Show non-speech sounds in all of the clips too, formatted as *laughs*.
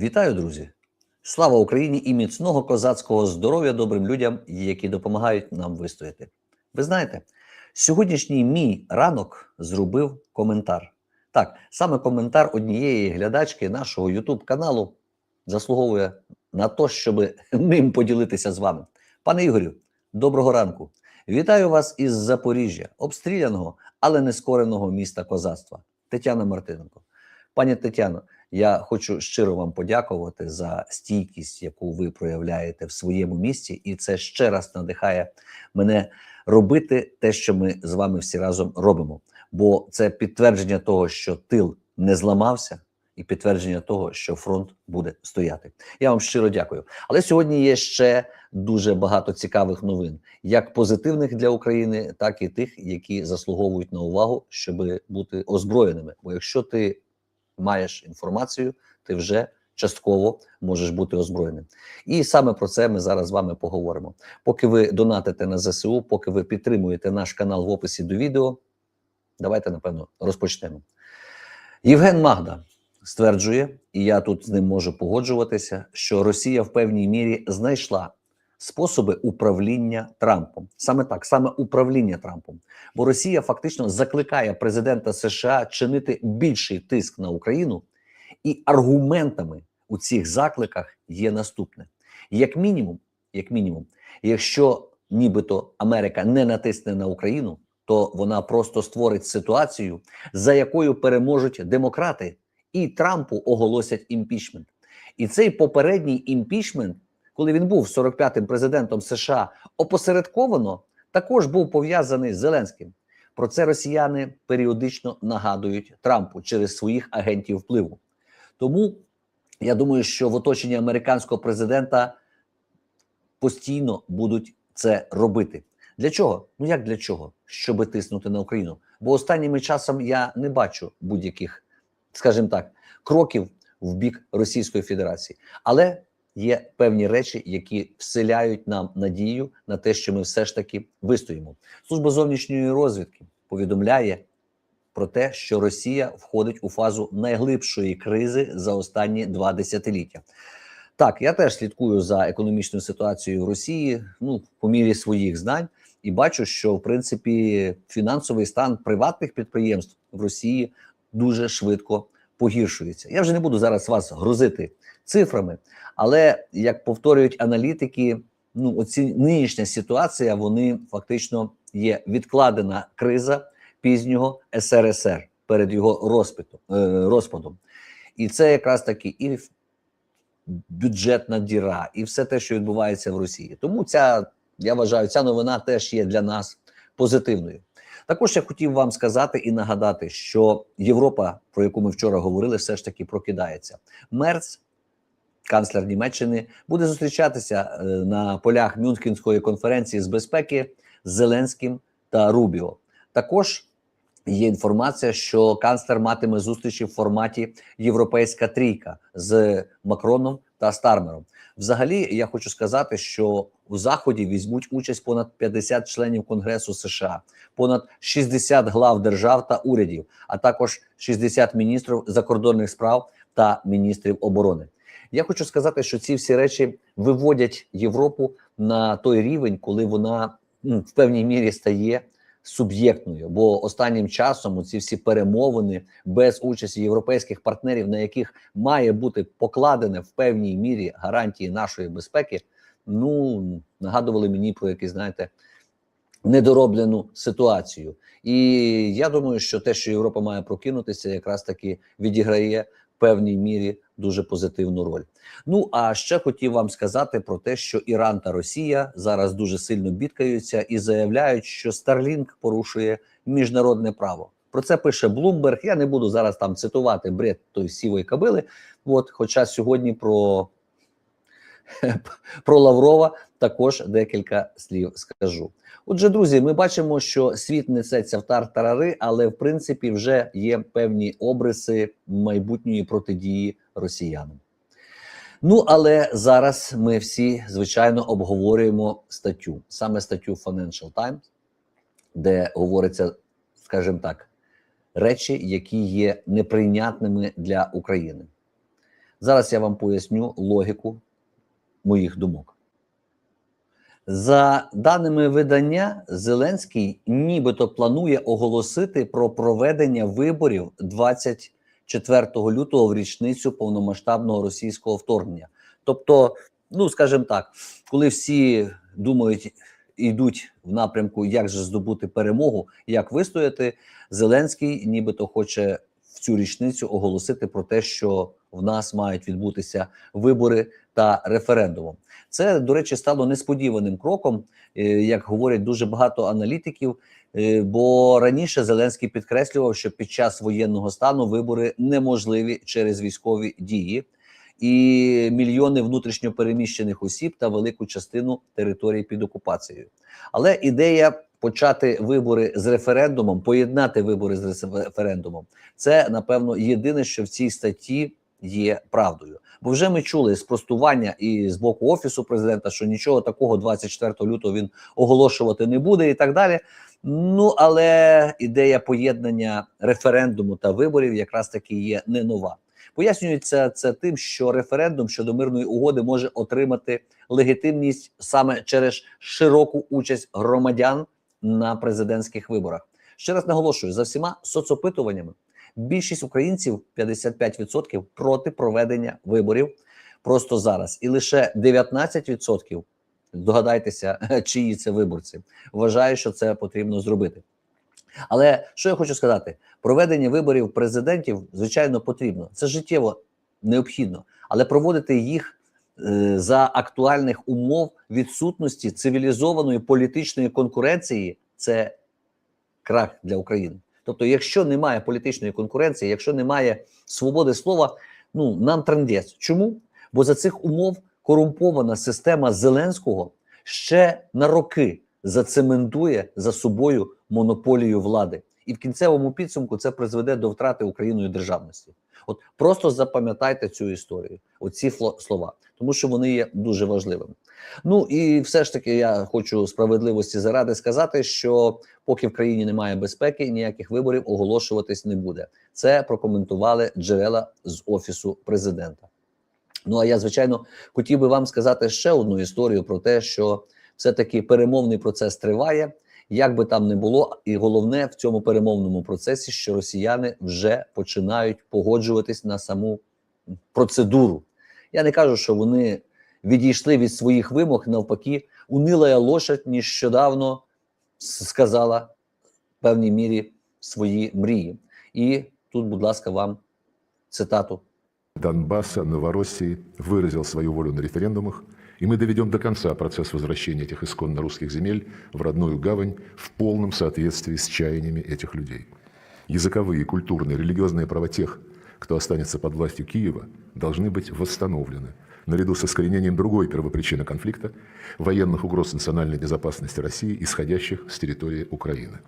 Вітаю, друзі! Слава Україні і міцного козацького здоров'я добрим людям, які допомагають нам вистояти. Ви знаєте, сьогоднішній мій ранок зробив коментар. Так, саме коментар однієї глядачки нашого YouTube каналу заслуговує на те, щоб ним поділитися з вами. Пане Ігорю, доброго ранку! Вітаю вас із Запоріжжя, обстріляного, але не скореного міста козацтва. Тетяна Мартиненко. Пані Тетяно, я хочу щиро вам подякувати за стійкість, яку ви проявляєте в своєму місті, і це ще раз надихає мене робити те, що ми з вами всі разом робимо. Бо це підтвердження того, що тил не зламався, і підтвердження того, що фронт буде стояти. Я вам щиро дякую. Але сьогодні є ще дуже багато цікавих новин, як позитивних для України, так і тих, які заслуговують на увагу, щоб бути озброєними. Бо якщо ти маєш інформацію, ти вже частково можеш бути озброєним. І саме про це ми зараз з вами поговоримо. Поки ви донатите на ЗСУ, поки ви підтримуєте наш канал в описі до відео, давайте напевно розпочнемо. Євген Магда стверджує, і я тут з ним можу погоджуватися, що Росія в певній мірі знайшла способи управління Трампом. Саме так, саме управління Трампом. Бо Росія фактично закликає президента США чинити більший тиск на Україну, і аргументами у цих закликах є наступне: як мінімум, як мінімум, якщо нібито Америка не натисне на Україну, то вона просто створить ситуацію, за якою переможуть демократи, і Трампу оголосять імпічмент. І цей попередній імпічмент, коли він був 45-м президентом США, опосередковано також був пов'язаний з Зеленським. Про це росіяни періодично нагадують Трампу через своїх агентів впливу. Тому я думаю, що в оточенні американського президента постійно будуть це робити. Для чого? Ну як для чого? Щоби тиснути на Україну. Бо останніми часом я не бачу будь-яких, скажімо так, кроків в бік Російської Федерації. Але є певні речі, які вселяють нам надію на те, що ми все ж таки вистоїмо. Служба зовнішньої розвідки повідомляє про те, що Росія входить у фазу найглибшої кризи за останні два десятиліття. Так, я теж слідкую за економічною ситуацією в Росії, ну по мірі своїх знань, і бачу, що в принципі фінансовий стан приватних підприємств в Росії дуже швидко погіршується. Я вже не буду зараз вас грузити цифрами, але як повторюють аналітики, ну оці нинішня ситуація, вони фактично є відкладена криза пізнього СРСР перед його розпитом, е, розпадом. І це якраз таки і бюджетна діра, і все те, що відбувається в Росії. Тому ця я вважаю, ця новина теж є для нас позитивною. Також я хотів вам сказати і нагадати, що Європа, про яку ми вчора говорили, все ж таки прокидається. Мерц, канцлер Німеччини, буде зустрічатися е, на полях Мюнхенської конференції з безпеки з Зеленським та Рубіо. Також є інформація, що канцлер матиме зустрічі в форматі Європейська трійка з Макроном та Стармером. Взагалі, я хочу сказати, що у заході візьмуть участь понад 50 членів Конгресу США, понад 60 глав держав та урядів, а також 60 міністрів закордонних справ та міністрів оборони. Я хочу сказати, що ці всі речі виводять Європу на той рівень, коли вона ну, в певній мірі стає суб'єктною. Бо останнім часом ці всі перемовини без участі європейських партнерів, на яких має бути покладене в певній мірі гарантії нашої безпеки, ну нагадували мені про якісь, знаєте, недороблену ситуацію. І я думаю, що те, що Європа має прокинутися, якраз таки відіграє певній мірі дуже позитивну роль. Ну а ще хотів вам сказати про те, що Іран та Росія зараз дуже сильно бідкаються і заявляють, що Starlink порушує міжнародне право. Про це пише Блумберг. Я не буду зараз там цитувати бред той сівої кабили. От, хоча сьогодні про, *laughs* про Лаврова також декілька слів скажу. Отже, друзі, ми бачимо, що світ несеться в тартарари, але в принципі вже є певні обриси майбутньої протидії росіянам. Ну, але зараз ми всі звичайно обговорюємо статтю, саме статтю Financial Times, де говориться, скажімо так, речі, які є неприйнятними для України. Зараз я вам поясню логіку моїх думок. За даними видання, Зеленський нібито планує оголосити про проведення виборів 24 лютого в річницю повномасштабного російського вторгнення. Тобто, ну скажімо так, коли всі думають йдуть в напрямку, як же здобути перемогу, як вистояти, Зеленський нібито хоче в цю річницю оголосити про те, що в нас мають відбутися вибори та референдумом. Це, до речі, стало несподіваним кроком, е, як говорять дуже багато аналітиків. е, Бо раніше Зеленський підкреслював, що під час воєнного стану вибори неможливі через військові дії, і мільйони внутрішньо переміщених осіб та велику частину території під окупацією. Але ідея почати вибори з референдумом, поєднати вибори з референдумом, це напевно єдине, що в цій статті є правдою. Бо вже ми чули спростування і з боку офісу президента, що нічого такого 24 лютого він оголошувати не буде, і так далі. Ну але ідея поєднання референдуму та виборів якраз таки є не нова. Пояснюється це тим, що референдум щодо мирної угоди може отримати легітимність саме через широку участь громадян на президентських виборах. Ще раз наголошую за всіма соцопитуваннями. Більшість українців 55% проти проведення виборів просто зараз, і лише 19%, Догадайтеся, *laughs* чиї це виборці, вважає, що це потрібно зробити. Але що я хочу сказати: проведення виборів президентів, звичайно, потрібно. Це життєво необхідно, але проводити їх е, за актуальних умов відсутності цивілізованої політичної конкуренції це крах для України. Тобто, якщо немає політичної конкуренції, якщо немає свободи слова, ну нам трендець. Чому? Бо за цих умов корумпована система Зеленського ще на роки зацементує за собою монополію влади, і в кінцевому підсумку це призведе до втрати Україною державності. От просто запам'ятайте цю історію, оці слова, тому що вони є дуже важливими. Ну і все ж таки, я хочу справедливості заради сказати, що поки в країні немає безпеки, ніяких виборів оголошуватись не буде. Це прокоментували джерела з офісу президента. Ну а я звичайно хотів би вам сказати ще одну історію про те, що все-таки перемовний процес триває, як би там не було, і головне в цьому перемовному процесі, що росіяни вже починають погоджуватись на саму процедуру. Я не кажу, що вони відійшли від своїх вимог, навпаки, унила лошадь нещодавно сказала в певній мірі свої мрії. І тут, будь ласка, вам цитату. Донбасса, Новороссии выразил свою волю на референдумах, и мы доведем до конца процесс возвращения этих исконно русских земель в родную гавань в полном соответствии с чаяниями этих людей. Языковые, культурные, религиозные права тех, кто останется под властью Киева, должны быть восстановлены, наряду с искоренением другой первопричины конфликта – военных угроз национальной безопасности России, исходящих с территории Украины.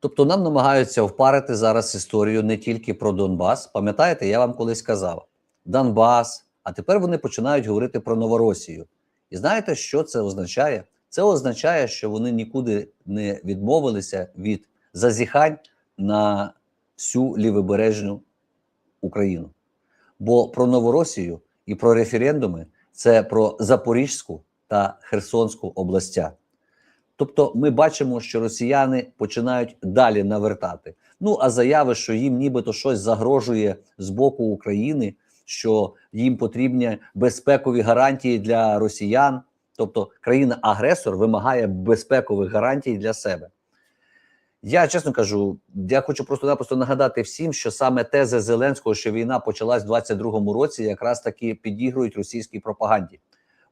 Тобто нам намагаються впарити зараз історію не тільки про Донбас. Пам'ятаєте, я вам колись казав Донбас, а тепер вони починають говорити про Новоросію. І знаєте, що це означає? Це означає, що вони нікуди не відмовилися від зазіхань на всю лівобережну Україну. Бо про Новоросію і про референдуми це про Запорізьку та Херсонську областя. Тобто, ми бачимо, що росіяни починають далі навертати. Ну а заяви, що їм нібито щось загрожує з боку України, що їм потрібні безпекові гарантії для росіян, тобто країна-агресор вимагає безпекових гарантій для себе. Я чесно кажу, я хочу просто-напросто нагадати всім, що саме тези Зеленського, що війна почалась в 22-му році, якраз таки підігрують російській пропаганді.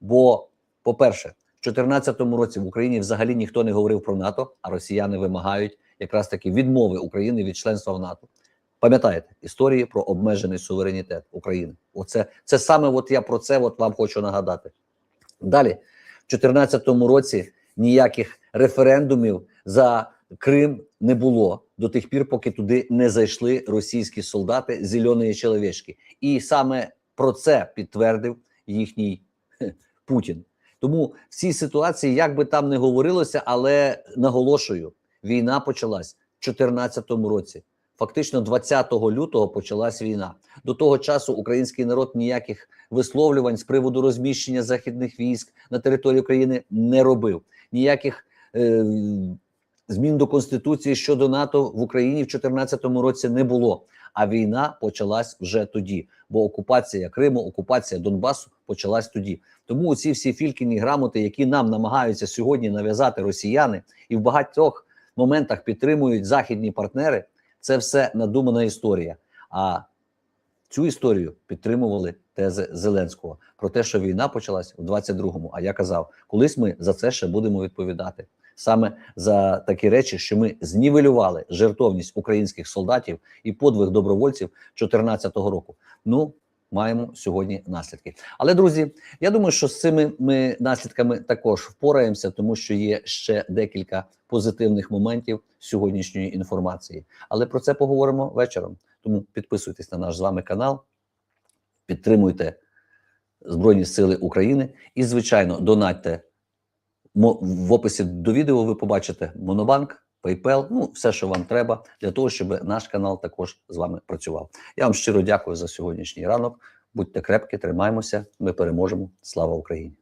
Бо, по-перше, в 2014 році в Україні взагалі ніхто не говорив про НАТО, а росіяни вимагають якраз таки відмови України від членства в НАТО. Пам'ятаєте історії про обмежений суверенітет України? Оце це саме от я про це от вам хочу нагадати. Далі, в 2014 році ніяких референдумів за Крим не було до тих пір, поки туди не зайшли російські солдати зеленої чоловічки. І саме про це підтвердив їхній Путін. Тому в цій ситуації, як би там не говорилося, але наголошую, війна почалась в 2014 році. Фактично, 20 лютого почалась війна. До того часу український народ ніяких висловлювань з приводу розміщення західних військ на території України не робив. Ніяких е, змін до конституції щодо НАТО в Україні в 2014 році не було. А війна почалась вже тоді, бо окупація Криму, окупація Донбасу почалась тоді. Тому ці всі фількіні грамоти, які нам намагаються сьогодні нав'язати росіяни, і в багатьох моментах підтримують західні партнери, це все надумана історія. А цю історію підтримували тези Зеленського про те, що війна почалась у 22-му. А я казав, колись ми за це ще будемо відповідати. Саме за такі речі, що ми знівелювали жертовність українських солдатів і подвиг добровольців 2014 року. Ну маємо сьогодні наслідки. Але друзі, я думаю, що з цими ми наслідками також впораємося, тому що є ще декілька позитивних моментів сьогоднішньої інформації. Але про це поговоримо вечором. Тому підписуйтесь на наш з вами канал, підтримуйте Збройні Сили України і, звичайно, донатьте. В описі до відео ви побачите Монобанк, PayPal, ну все, що вам треба, для того, щоб наш канал також з вами працював. Я вам щиро дякую за сьогоднішній ранок. Будьте крепкі, тримаємося. Ми переможемо. Слава Україні!